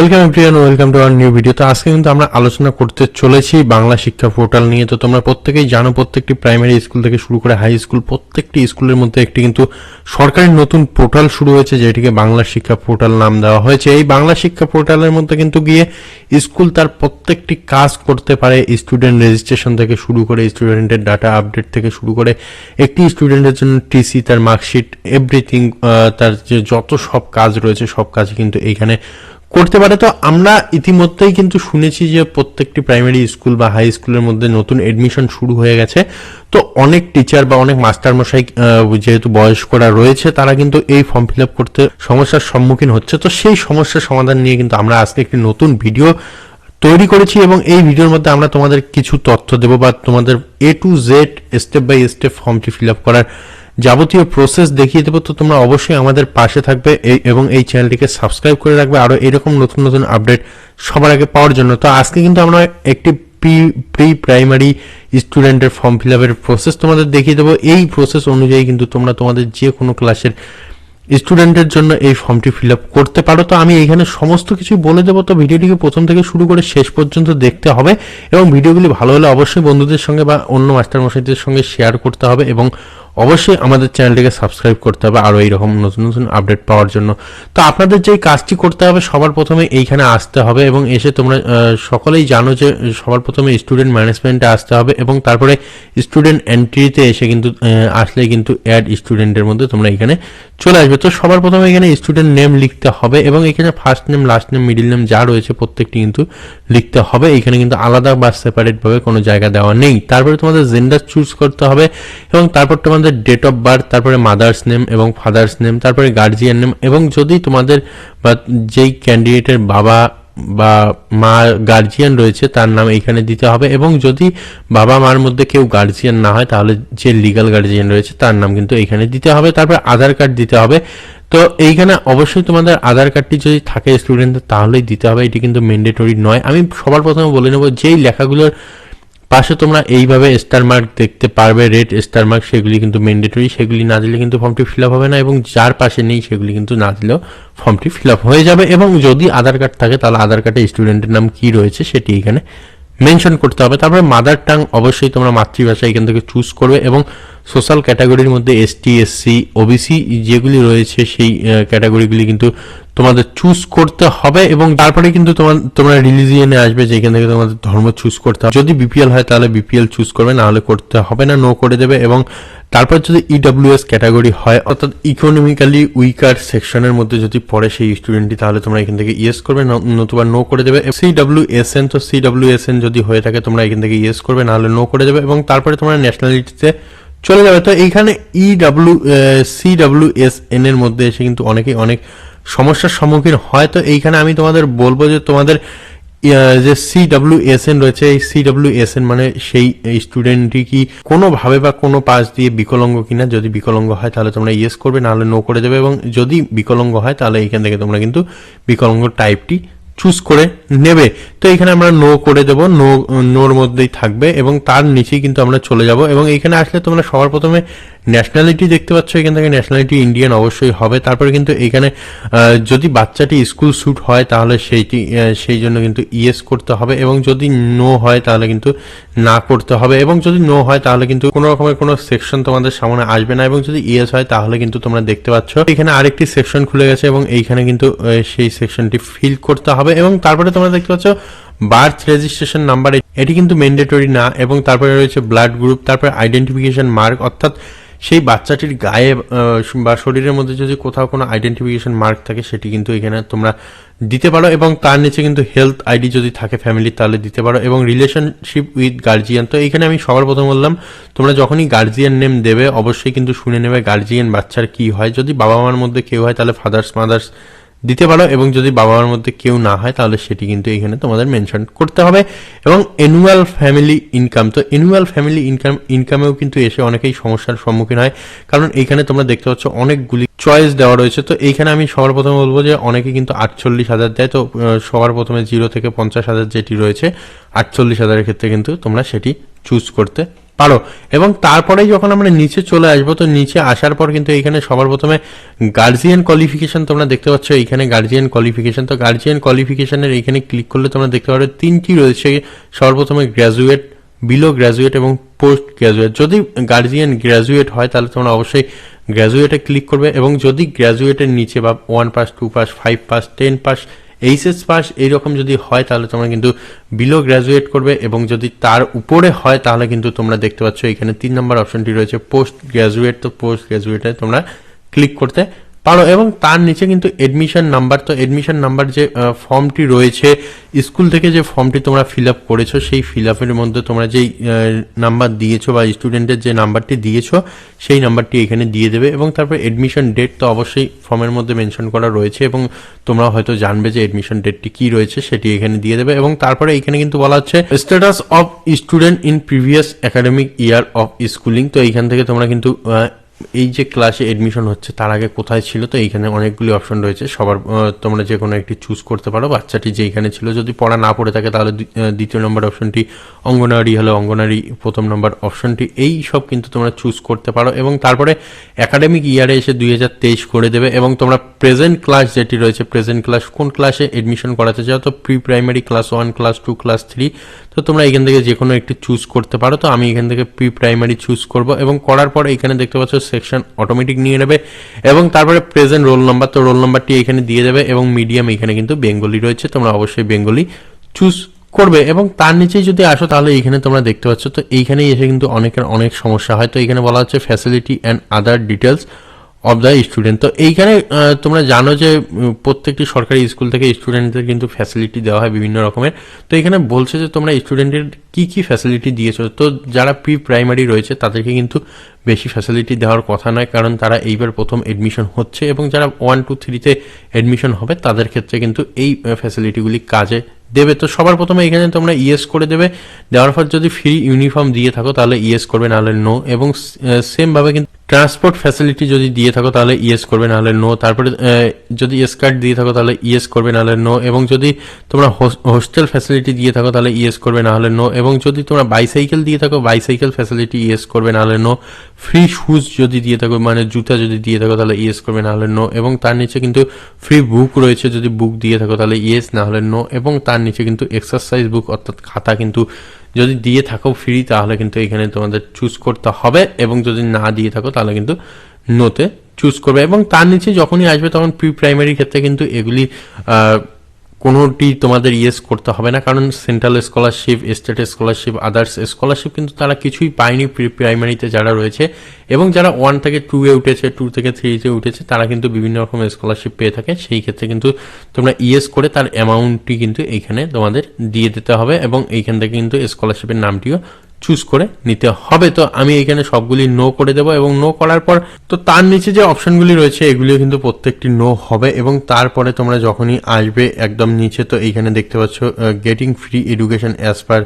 Welcome everyone welcome to our new video তো আজকে কিন্তু আমরা আলোচনা করতে চলেছি বাংলা শিক্ষা পোর্টাল নিয়ে। তো তোমরা প্রত্যেকেই জানো, প্রত্যেকটি প্রাইমারি স্কুল থেকে শুরু করে হাই স্কুল প্রত্যেকটি স্কুলের মধ্যে একটি কিন্তু সরকারি নতুন পোর্টাল শুরু হয়েছে, যেটিকে বাংলা শিক্ষা পোর্টাল নাম দেওয়া হয়েছে। এই বাংলা শিক্ষা পোর্টালের মধ্যে কিন্তু গিয়ে স্কুল তার প্রত্যেকটি কাজ করতে পারে। স্টুডেন্ট রেজিস্ট্রেশন থেকে শুরু করে স্টুডেন্টের ডাটা আপডেট থেকে শুরু করে একটি স্টুডেন্টের জন্য টিসি তার মার্কশিট এভরিথিং তার যে যত সব কাজ রয়েছে, সব কাজ কিন্তু এইখানে করতে পারে। তো আমরা ইতিমধ্যেই কিন্তু শুনেছি যে প্রত্যেকটি প্রাইমারি স্কুল বা হাই স্কুলের মধ্যে নতুন এডমিশন শুরু হয়ে গেছে। তো অনেক টিচার বা অনেক মাস্টার মশাই যেহেতু বয়স্করা রয়েছে, তারা কিন্তু এই ফর্ম ফিল আপ করতে সমস্যার সম্মুখীন হচ্ছে। তো সেই সমস্যার সমাধান নিয়ে কিন্তু আমরা আজকে একটি নতুন ভিডিও তৈরি করেছি এবং এই ভিডিওর মধ্যে আমরা তোমাদের কিছু তথ্য দেবো বা তোমাদের A to Z step by step ফর্মটি ফিল আপ করার যাবতীয় প্রসেস দেখিয়ে দেবো, তো তোমরা অবশ্যই আমাদের পাশে থাকবে এবং এই চ্যানেলটিকে সাবস্ক্রাইব করে রাখবে। আরও এরকম নতুন নতুন আপডেট সবার আগে পাওয়ার জন্য। তো আজকে কিন্তু আমরা একটি প্রি প্রি প্রাইমারি স্টুডেন্টের ফর্ম ফিল আপের প্রসেস তোমাদের দেখিয়ে দেবো। এই প্রসেস অনুযায়ী কিন্তু তোমরা তোমাদের যে কোনো ক্লাসের স্টুডেন্টের জন্য এই ফর্মটি ফিল আপ করতে পারো। তো আমি এখানে সমস্ত কিছু বলে দেবো। তো ভিডিওটিকে প্রথম থেকে শুরু করে শেষ পর্যন্ত দেখতে হবে এবং ভিডিওগুলি ভালো হলে অবশ্যই বন্ধুদের সঙ্গে বা অন্য মাস্টার মশাইদের সঙ্গে শেয়ার করতে হবে এবং অবশ্যই আমাদের চ্যানেলটিকে সাবস্ক্রাইব করতে হবে আরও এইরকম নতুন নতুন আপডেট পাওয়ার জন্য। তো আপনাদের যে কাজটি করতে হবে সবার প্রথমে এইখানে আসতে হবে এবং এসে তোমরা সকলেই জানো যে সবার প্রথমে স্টুডেন্ট ম্যানেজমেন্টে আসতে হবে এবং তারপরে স্টুডেন্ট এন্ট্রিতে এসে কিন্তু আসলে কিন্তু অ্যাড স্টুডেন্টের মধ্যে তোমরা এখানে চলে আসবে। তো সবার প্রথমে এখানে স্টুডেন্ট নেম লিখতে হবে এবং এখানে first name last name middle name যা রয়েছে প্রত্যেকটি কিন্তু লিখতে হবে। এখানে কিন্তু আলাদা বা সেপারেটভাবে কোনো জায়গা দেওয়া নেই। তারপরে তোমাদের জেন্ডার চুজ করতে হবে এবং তারপর তোমাদের ডেট অফ বার্থ তারপরে মাদার্স নেম এবং ফাদার্স নেম তারপরে গার্জিয়ান নেম এবং যদি তোমাদের বা যেই ক্যান্ডিডেটের বাবা বা মা গার্জিয়ান রয়েছে, তার নাম এখানে দিতে হবে। এবং যদি বাবা মার মধ্যে কেউ গার্জিয়ান না হয়, তাহলে যে লিগাল গার্জিয়ান রয়েছে, তার নাম কিন্তু এখানে দিতে হবে। তারপর আধার কার্ড দিতে হবে। তো এইখানে অবশ্যই তোমাদের আধার কার্ডটি যদি থাকে স্টুডেন্টদের তাহলেই দিতে হবে। এটি কিন্তু ম্যান্ডেটরি নয়। আমি সবার প্রথমে বলে নেব, যেই লেখাগুলোর পাশে তোমরা এইভাবে স্টার মার্ক দেখতে পারবে রেড স্টার মার্ক সেগুলি কিন্তু ম্যান্ডেটরি সেগুলি না দিলে কিন্তু ফর্মটি ফিল হবে না এবং যার পাশে নেই সেগুলি কিন্তু না দিলেও ফর্মটি ফিল হয়ে যাবে এবং যদি আধার কার্ড থাকে তাহলে আধার কার্ডে স্টুডেন্টের নাম কি রয়েছে সেটি এখানে মেনশন করতে হবে। তারপরে মাদার টাং অবশ্যই তোমরা মাতৃভাষা এখান থেকে চুজ করবে এবং সোশ্যাল ক্যাটাগরির মধ্যে এসটি এসসি ওবিসি যেগুলি রয়েছে সেই ক্যাটাগরিগুলি কিন্তু তোমাদের চুজ করতে হবে এবং তারপরে কিন্তু তোমার, তোমরা রিলিজিয়নে আসবে যেখান থেকে তোমাদের ধর্ম চুজ করতে হবে। যদি বিপিএল হয় তাহলে বিপিএল চুজ করবে, না হলে করতে হবে না নো করে দেবে এবং তারপর যদি ইডব্লিউএস ক্যাটাগরি হয়, অর্থাৎ ইকোনমিক্যালি উইকার সেকশনের মধ্যে যদি পড়ে সেই স্টুডেন্টটি তাহলে তোমরা এখান থেকে ইয়েস করবে নতুবা নো করে দেবে। সি ডাব্লিউ এস এন তো সি ডাব্লিউ এস এন যদি হয়ে থাকে, তোমরা এখান থেকে ইয়েস করবে, না হলে নো করে দেবে এবং তারপরে তোমরা ন্যাশনালিটিতে চলে যাবে। তো এইখানে E W C W S N এর মধ্যে এসে কিন্তু অনেকেই অনেক সমস্যার সম্মুখীন হয়। তো এইখানে আমি তোমাদের বলব যে তোমাদের যে সি ডাব্লিউ এস এন রয়েছে, এই সি ডাব্লিউ এস এন মানে সেই স্টুডেন্টটি কি কোনোভাবে বা কোনো পাস দিয়ে বিকলঙ্গ কিনা, যদি বিকলঙ্গ হয় তাহলে তোমরা ইয়েস করবে, নাহলে নো করে দেবে এবং যদি বিকলঙ্গ হয় তাহলে এইখান থেকে তোমরা কিন্তু বিকলঙ্গ টাইপটি চুজ করে নেবে। তো এখানে আমরা নো করে দেব। নো নোর মধ্যেই থাকবে এবং তার নিচেই কিন্তু আমরা চলে যাব। এবং এখানে আসলে তোমরা সবার প্রথমে ন্যাশনালিটি দেখতে পাচ্ছ, এখান থেকে ন্যাশনালিটি ইন্ডিয়ান অবশ্যই হবে। তারপরে কিন্তু এখানে যদি বাচ্চাটি স্কুল স্যুট হয়, তাহলে সেইটি সেই জন্য কিন্তু ইয়েস করতে হবে এবং যদি নো হয়, তাহলে কিন্তু না করতে হবে এবং যদি নো হয়, তাহলে কিন্তু কোনো রকমের কোনো সেকশন তোমাদের সামনে আসবে না এবং যদি ইয়েস হয়, তাহলে কিন্তু তোমরা দেখতে পাচ্ছ, এখানে আরেকটি সেকশন খুলে গেছে এবং এইখানে কিন্তু সেই সেকশনটি ফিল করতে হবে এবং তারপরে তোমরা দেখতে পাচ্ছ বার্থ রেজিস্ট্রেশন নাম্বার এটি কিন্তু ম্যান্ডেটরি না, এবং তারপরে রয়েছে ব্লাড গ্রুপ তারপরে আইডেন্টিফিকেশন মার্ক অর্থাৎ সেই বাচ্চাটির গায়ে বা শরীরের মধ্যে যদি কোথাও কোনো আইডেন্টিফিকেশন মার্ক থাকে, সেটি কিন্তু এখানে তোমরা দিতে পারো, এবং তার নিচে কিন্তু হেলথ আইডি যদি থাকে ফ্যামিলির তাহলে দিতে পারো, এবং রিলেশনশিপ উইথ গার্জিয়ান তো এখানে আমি সবার প্রথম বললাম, তোমরা যখনই গার্জিয়ান নেম দেবে, অবশ্যই কিন্তু শুনে নেবে গার্জিয়ান বাচ্চার কি হয়। যদি বাবা মার মধ্যে কেউ হয়, তাহলে ফাদার্স মাদার্স দিতে পারো এবং যদি বাবা মার মধ্যে কেউ না হয়, তাহলে সেটি কিন্তু এখানে তোমাদের মেনশন করতে হবে। এবং অ্যানুয়াল ফ্যামিলি ইনকাম তো অ্যানুয়াল ফ্যামিলি ইনকাম ইনকামেও কিন্তু এসে অনেকেই সমস্যার সম্মুখীন হয়। কারণ এইখানে তোমরা দেখতে পাচ্ছ অনেকগুলি চয়েস দেওয়া রয়েছে। তো এইখানে আমি সবার প্রথমে বলব যে অনেকে কিন্তু আটচল্লিশ হাজার দেয়। তো সবার প্রথমে জিরো থেকে পঞ্চাশ হাজার যেটি রয়েছে, আটচল্লিশ হাজারের ক্ষেত্রে কিন্তু তোমরা সেটি চুজ করতে পারো। এবং তারপরে যখন আমরা নিচে চলে আসব, তো নিচে আসার পর কিন্তু এখানে সবার প্রথমে গার্জিয়ান কোয়ালিফিকেশন তোমরা দেখতে পাচ্ছ। এখানে গার্জিয়ান কোয়ালিফিকেশন তো গার্জিয়ান কোয়ালিফিকেশনের এখানে ক্লিক করলে তোমরা দেখতে পারো তিনটি রয়েছে। সর্বপ্রথমে গ্র্যাজুয়েট বিলো গ্র্যাজুয়েট এবং পোস্ট গ্র্যাজুয়েট যদি গার্জিয়ান গ্র্যাজুয়েট হয়, তাহলে তোমরা অবশ্যই গ্র্যাজুয়েটে ক্লিক করবে এবং যদি গ্র্যাজুয়েটের নিচে বা one pass two pass five pass ten pass HS pass এইরকম যদি হয় তাহলে তোমরা কিন্তু বিলো গ্র্যাজুয়েট করবে এবং যদি তার উপরে হয় তাহলে কিন্তু তোমরা দেখতে পাচ্ছ এখানে তিন নম্বর অপশনটি রয়েছে পোস্ট গ্র্যাজুয়েট তো পোস্ট গ্র্যাজুয়েটে তোমরা ক্লিক করতে পারো, এবং তার নিচে কিন্তু এডমিশন নাম্বার তো এডমিশন নাম্বার যে ফর্মটি রয়েছে, স্কুল থেকে যে ফর্মটি তোমরা ফিল আপ করেছ, সেই ফিল আপের মধ্যে তোমরা যেই নাম্বার দিয়েছ বা স্টুডেন্টের যে নাম্বারটি দিয়েছ, সেই নাম্বারটি এখানে দিয়ে দেবে, এবং তারপর এডমিশন ডেট তো অবশ্যই ফর্মের মধ্যে মেনশন করা রয়েছে, এবং তোমরা হয়তো জানবে যে এডমিশন ডেটটি কি রয়েছে, সেটি এখানে দিয়ে দেবে, এবং তারপরে এখানে কিন্তু বলা হচ্ছে status of student in previous academic year of schooling তো এইখান থেকে তোমরা কিন্তু এই যে ক্লাসে এডমিশন হচ্ছে, তার আগে কোথায় ছিল? তো এইখানে অনেকগুলি অপশন রয়েছে। সবার তোমরা যে কোনো একটি চুজ করতে পারো। বাচ্চাটি যেইখানে ছিল, যদি পড়া না পড়ে থাকে, তাহলে দ্বিতীয় নম্বর অপশনটি অঙ্গনারী হলো অঙ্গনারী প্রথম নম্বর অপশনটি এই সব কিন্তু তোমরা চুজ করতে পারো এবং তারপরে একাডেমিক ইয়ারে এসে দুই হাজার তেইশ করে দেবে এবং তোমরা প্রেজেন্ট ক্লাস যেটি রয়েছে প্রেজেন্ট ক্লাস কোন ক্লাসে এডমিশন করাতে চাও? তো pre primary class one class two class three তো তোমরা এখান থেকে যে কোনো একটি চুজ করতে পারো। তো আমি এখান থেকে প্রি প্রাইমারি চুজ করব এবং করার পর এখানে দেখতে পাচ্ছ সেকশন অটোমেটিক নিয়ে নেবে এবং তারপরে প্রেজেন্ট রোল নাম্বার তো রোল নাম্বারটি এখানে দিয়ে দেবে এবং মিডিয়াম এখানে কিন্তু বেঙ্গলি রয়েছে, তোমরা অবশ্যই বেঙ্গলি চুজ করবে এবং তার নিচেই যদি আসো তাহলে এইখানে তোমরা দেখতে পাচ্ছ, তো এইখানেই এসে কিন্তু অনেকের অনেক সমস্যা হয়। তো এখানে বলা হচ্ছে facility and other details of the student তো এইখানে তোমরা জানো যে প্রত্যেকটি সরকারি স্কুল থেকে স্টুডেন্টদের কিন্তু ফ্যাসিলিটি দেওয়া হয় বিভিন্ন রকমের। তো এখানে বলছে যে, তোমরা স্টুডেন্টের কি কি ফ্যাসিলিটি দিয়েছ? তো যারা প্রি প্রাইমারি রয়েছে, তাদেরকে কিন্তু বেশি ফ্যাসিলিটি দেওয়ার কথা নয়, কারণ তারা এইবার প্রথম এডমিশন হচ্ছে এবং যারা ওয়ান টু থ্রিতে এডমিশন হবে, তাদের ক্ষেত্রে কিন্তু এই ফ্যাসিলিটিগুলি কাজে দেবে। তো সবার প্রথমে এখানে তোমরা ইএস করে দেবে। দেওয়ার পর যদি ফ্রি ইউনিফর্ম দিয়ে থাকো, তাহলে ইএস করবে, নাহলে নো এবং সেম ভাবে কিন্তু ট্রান্সপোর্ট ফ্যাসিলিটি যদি দিয়ে থাকো, তাহলে ইএস করবে, নাহলে নো তারপরে যদি এস কার্ড দিয়ে থাকো, তাহলে ইএস করবে, নাহলে নো এবং যদি তোমরা হোস্টেল ফ্যাসিলিটি দিয়ে থাকো, তাহলে ইএস করবে, নাহলে নো এবং যদি তোমরা বাইসাইকেল দিয়ে থাকো বাইসাইকেল ফ্যাসিলিটি ইএস করবে, নাহলে নো ফ্রি শুজ যদি দিয়ে থাকো মানে জুতা যদি দিয়ে থাকো, তাহলে ইএস করবে, নাহলে নো এবং তার নিচে কিন্তু ফ্রি বুক রয়েছে, যদি বুক দিয়ে থাকো, তাহলে ইয়েস না হলে নো এবং তার নিচে কিন্তু এক্সারসাইজ বুক অর্থাৎ খাতা কিন্তু যদি দিয়ে থাকো ফ্রি তাহলে কিন্তু এখানে তোমাদের চুজ করতে হবে এবং যদি না দিয়ে থাকো, তাহলে কিন্তু নোতে চুজ করবে। এবং তার নিচে যখনই আসবে, তখন প্রি প্রাইমারি ক্ষেত্রে কিন্তু এগুলি কোনোটি তোমাদের ইয়েস করতে হবে না, কারণ central scholarship state scholarship others scholarship কিন্তু তারা কিছুই পায়নি প্রি প্রাইমারিতে যারা রয়েছে। এবং যারা ওয়ান থেকে টু এ উঠেছে টু থেকে থ্রিতে উঠেছে, তারা কিন্তু বিভিন্ন রকম স্কলারশিপ পেয়ে থাকে। সেই ক্ষেত্রে কিন্তু তোমরা ইয়েস করে তার অ্যামাউন্টটি কিন্তু এইখানে তোমাদের দিয়ে দিতে হবে এবং এইখান থেকে কিন্তু স্কলারশিপের নামটিও চুজ করে নিতে হবে। তো আমি এখানে সবগুলি নো করে দেবো এবং নো করার পর তো তার নিচে যে অপশনগুলি রয়েছে, এগুলিও কিন্তু প্রত্যেকটি নো হবে এবং তারপরে তোমরা যখনই আসবে একদম নিচে, তো এইখানে দেখতে পাচ্ছ getting free education as per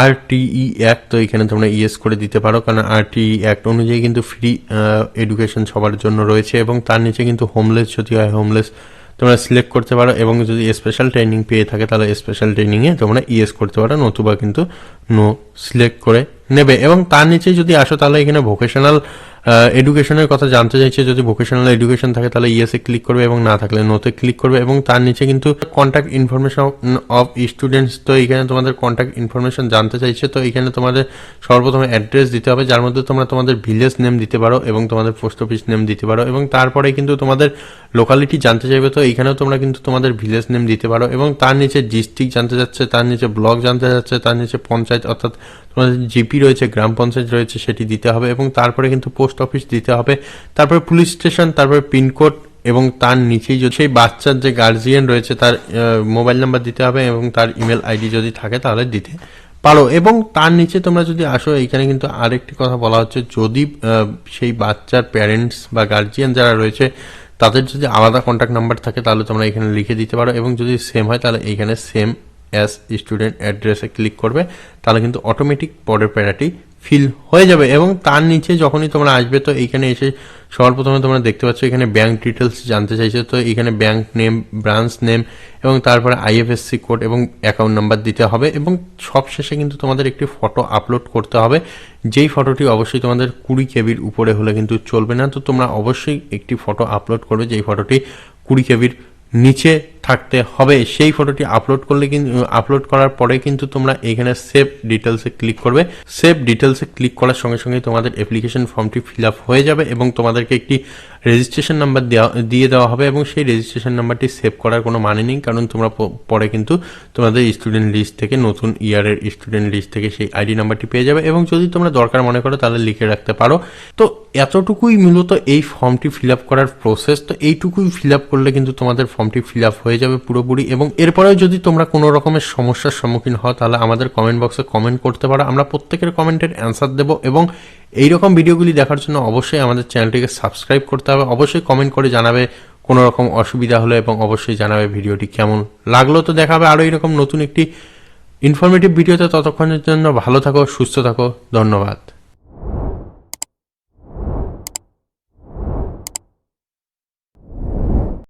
R TE act তো এখানে তোমরা ইয়েস করে দিতে পারো। কারণ আর টিই অ্যাক্ট অনুযায়ী কিন্তু ফ্রি এডুকেশন সবার জন্য রয়েছে এবং তার নিচে কিন্তু হোমলেস যদি হয় হোমলেস তোমরা সিলেক্ট করতে পারো এবং যদি স্পেশাল ট্রেনিং পেয়ে থাকে, তাহলে স্পেশাল ট্রেনিংয়ে তোমরা ইয়েস করতে পারো, নতুবা কিন্তু নো সিলেক্ট করে নেবে। এবং তার নিচে যদি আসো, তাহলে এখানে ভোকেশনাল এডুকেশনের কথা জানতে চাইছে, যদি ভোকেশনাল এডুকেশন থাকে, তাহলে ইয়েসে ক্লিক করবে এবং না থাকলে নোতে ক্লিক করবে এবং তার নিচে কিন্তু কন্ট্যাক্ট ইনফরমেশন অফ স্টুডেন্টস তো এখানে তোমাদের কন্ট্যাক্ট ইনফরমেশন জানতে চাইছে, তো এখানে তোমাদের সর্বপ্রথমে অ্যাড্রেস দিতে হবে, যার মধ্যে তোমরা তোমাদের ভিলেজ নেম দিতে পারো এবং তোমাদের পোস্ট অফিস নেম দিতে পারো এবং তারপরে কিন্তু তোমাদের লোকালিটি জানতে চাইবে, তো এখানেও তোমরা কিন্তু তোমাদের ভিলেজ নেম দিতে পারো এবং তার নিচে ডিস্ট্রিক্ট জানতে যাচ্ছে, তার নিচে ব্লক জানতে যাচ্ছে, তার নিচে পঞ্চায়েত, অর্থাৎ জিপি রয়েছে, গ্রাম পঞ্চায়েত রয়েছে, সেটি দিতে হবে এবং তারপরে কিন্তু পোস্ট অফিস দিতে হবে। তারপরে পুলিশ স্টেশন, তারপরে পিনকোড এবং তার নিচেই যদি সেই বাচ্চার যে গার্জিয়ান রয়েছে, তার মোবাইল নাম্বার দিতে হবে এবং তার ইমেল আইডি যদি থাকে, তাহলে দিতে পারো। এবং তার নিচে তোমরা যদি আসো এখানে কিন্তু আরেকটি কথা বলা হচ্ছে, যদি সেই বাচ্চার প্যারেন্টস বা গার্জিয়ান যারা রয়েছে, তাদের যদি আলাদা কন্ট্যাক্ট নাম্বার থাকে, তাহলে তোমরা এখানে লিখে দিতে পারো এবং যদি সেম হয়, তাহলে এইখানে সেম অ্যাজ স্টুডেন্ট অ্যাড্রেসে ক্লিক করবে, তাহলে কিন্তু অটোমেটিক পরের প্যারাটি ফিল হয়ে যাবে এবং তার নিচে যখনই তোমরা আসবে, তো এইখানে এসে সবার প্রথমে তোমরা দেখতে পাচ্ছ এখানে ব্যাংক ডিটেলস জানতে চাইছো, তো এখানে ব্যাংক নেম ব্রাঞ্চ নেম এবং তারপরে আইএফএসসি কোড এবং অ্যাকাউন্ট নাম্বার দিতে হবে এবং সব শেষে কিন্তু তোমাদের একটি ফটো আপলোড করতে হবে। যেই ফটোটি অবশ্যই তোমাদের কুড়ি কেবির উপরে হলে কিন্তু চলবে না, তো তোমরা অবশ্যই একটি ফটো আপলোড করবে, যেই ফটোটি কুড়ি কেবির নিচে থাকতে হবে, সেই ফটোটি আপলোড করলে কিন্তু আপলোড করার পরে কিন্তু তোমরা এখানে সেভ ডিটেলসে ক্লিক করবে। সেভ ডিটেলসে ক্লিক করার সঙ্গে সঙ্গে তোমাদের অ্যাপ্লিকেশন ফর্মটি ফিল আপ হয়ে যাবে এবং তোমাদেরকে একটি রেজিস্ট্রেশন নাম্বার দেওয়া, দিয়ে দেওয়া হবে এবং সেই রেজিস্ট্রেশন নাম্বারটি সেভ করার কোনো মানে নেই, কারণ তোমরা পরে কিন্তু তোমাদের স্টুডেন্ট লিস্ট থেকে, নতুন ইয়ারের স্টুডেন্ট লিস্ট থেকে সেই আইডি নাম্বারটি পেয়ে যাবে এবং যদি তোমরা দরকার মনে করো তাহলে লিখে রাখতে পারো। তো এতটুকুই মূলত এই ফর্মটি ফিল আপ করার প্রসেস তো এইটুকুই ফিল আপ করলে কিন্তু তোমাদের ফর্মটি ফিল আপ হয়ে যাবে পুরোপুরি। এবং এরপরেও যদি তোমরা কোনো রকমের সমস্যার সম্মুখীন হও, তাহলে আমাদের কমেন্ট বক্সে কমেন্ট করতে পারো। আমরা প্রত্যেকের কমেন্টের অ্যান্সার দেবো এবং এইরকম ভিডিওগুলি দেখার জন্য অবশ্যই আমাদের চ্যানেলটিকে সাবস্ক্রাইব করতে হবে। অবশ্যই কমেন্ট করে জানাবে কোনো রকম অসুবিধা হলে এবং অবশ্যই জানাবে ভিডিওটি কেমন লাগল। তো দেখাবে আরও এরকম নতুন একটি ইনফরমেটিভ ভিডিওতে ততক্ষণের জন্য ভালো থাকো, সুস্থ থাকো। ধন্যবাদ।